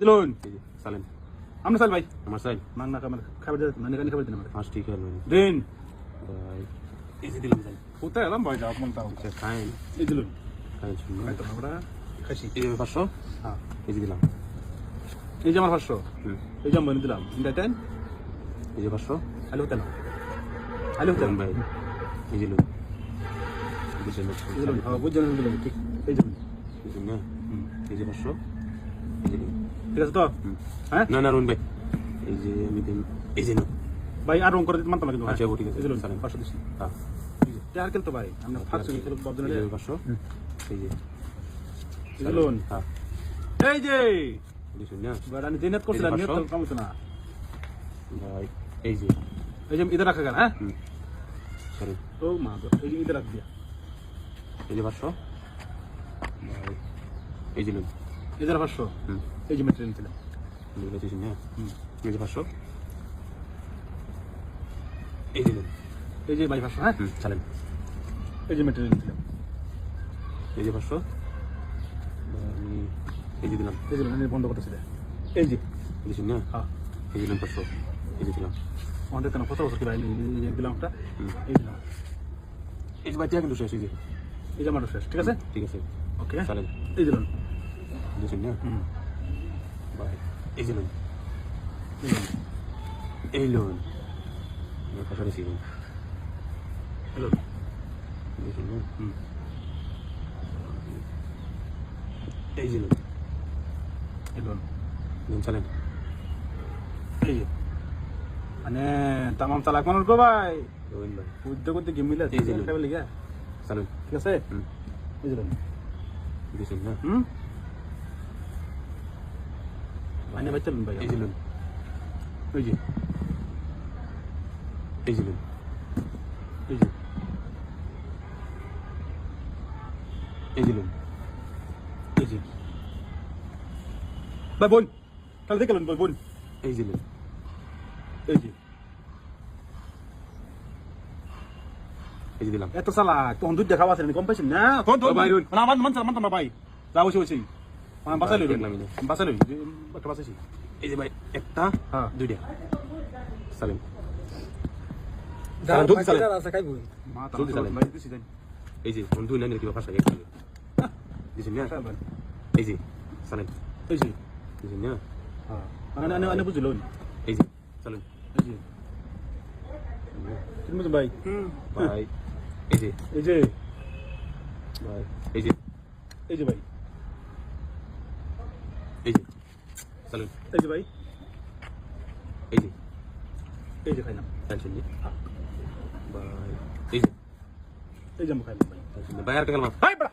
দিলুন সালেন আমরা চাল ভাই আমার সাইল মান না খাবার খাবার দিন মানে কানি খাবার দিন আমার পাঁচ ঠিক হলো দিন ভাই এই যে দিলাম সাইল কোথায় এলাম ভাই যাও মন তাও আচ্ছা খাইন এই দিলুন খাইন শুনুন খাইতো আমরা খাইছি এই যে পাঁচশো হ্যাঁ এই যে দিলাম এই যে আমার পাঁচশো হুম এই যে আমি দিলাম দেন এই যে পাঁচশো আলু হতে আলু হতে ভাই এই যে বুঝলেন হ্যাঁ ঠিক এই। এই এই ঠিক আছে তো। হ্যাঁ না না রুন ভাই এই যে আমি দিন এই যে না ভাই আর রং করে দিতে মানতাম কিন্তু আচ্ছা, ঠিক আছে। এই দিলুন সালাম। পাঁচশো দিছি হ্যাঁ আর খেলতো ভাই আমরা ফার্স্ট খেলো বাবজন এই যে পাঁচশো এই যে দিলুন হ্যাঁ এই যে আমি দিনত করছিলাম নিয়ত কম না ভাই এই যে এই যে ইধর রাখা গেল হ্যাঁ সরি ও মা এই যে ইধর রাখ দিয়া এই যে পাঁচশো ভাই এই যে লোন ইধর পাঁচশো হুম এই যে মেটেরিয়াল হুম। এই যে পাঁচশো এই যে লোন এই যে ভাই পাঁচশো হ্যাঁ চালেন এই যে মেটেরিয়াল ছিল এই যে পাঁচশো এই যে দিলাম এই যে বন্ধ করতেছিল এই যে বুঝছেন না হ্যাঁ এই দিলাম পাঁচশো এই যে দিলাম আমাদের কেন কত বছর কি ভাই এই যে দিলাম একটা হুম। এই দিলাম এই যে ভাই টিয়া কিন্তু শেষ এই যে এই যে আমার শেষ ঠিক আছে ঠিক আছে ওকে চালেন এই দিলাম বুঝছেন না হুম এই যে লোন। এই লোন। রেসি লোন। হ্যালো? না হুম। এই যে লোন। এই দিলাম লোন চালেন। এই মানে তামাম চালাক মানুষ গো ভাই। লোন উদ্যোগ উদ্যোগ গেম মিলে এই যে লোন। ঠিক আছে? হুম। এই না হুম যে লোন। এই যে এই যে লোন এই যে এই যে লোন এই যে ভাই বোন তাহলে দেখে লোন বোন এই যে লোন এই যে এই যে দিলাম এত সালা তখন দুধ দেখা পাচ্ছেন কম পাইছেন না তখন তখন ও ভাই, না মান মান মান না ভাই যা বসে বসে মানে বাসাই লই দেখলাম এই যে। বাসাই লই একটা বাসাইছি এই যে ভাই একটা হ্যাঁ দুইটা চালেন যারা ঢুক চালে। যারা আছে খাইবই মা জলদি তাহলে চালান। ভাই দিছি জানি এই যে বন্ধু না কিবা ভাষা বুঝছেন না এই যে চালেন এই যে বুঝছেন না হ্যাঁ মানে আনে আনে বুঝলো এই যে চালেন এই যে তুমি ভাই ভাই এই যে এই যে ভাই এই যে এই যে ভাই এই যে চালেন এই যে ভাই এই যে এই যে খাইলাম টেনশন নেই ভাই এই যে এই যে আমি খাইলাম ভাই টেনশন নেই ভাই আর কে গেলাম হাই বড়া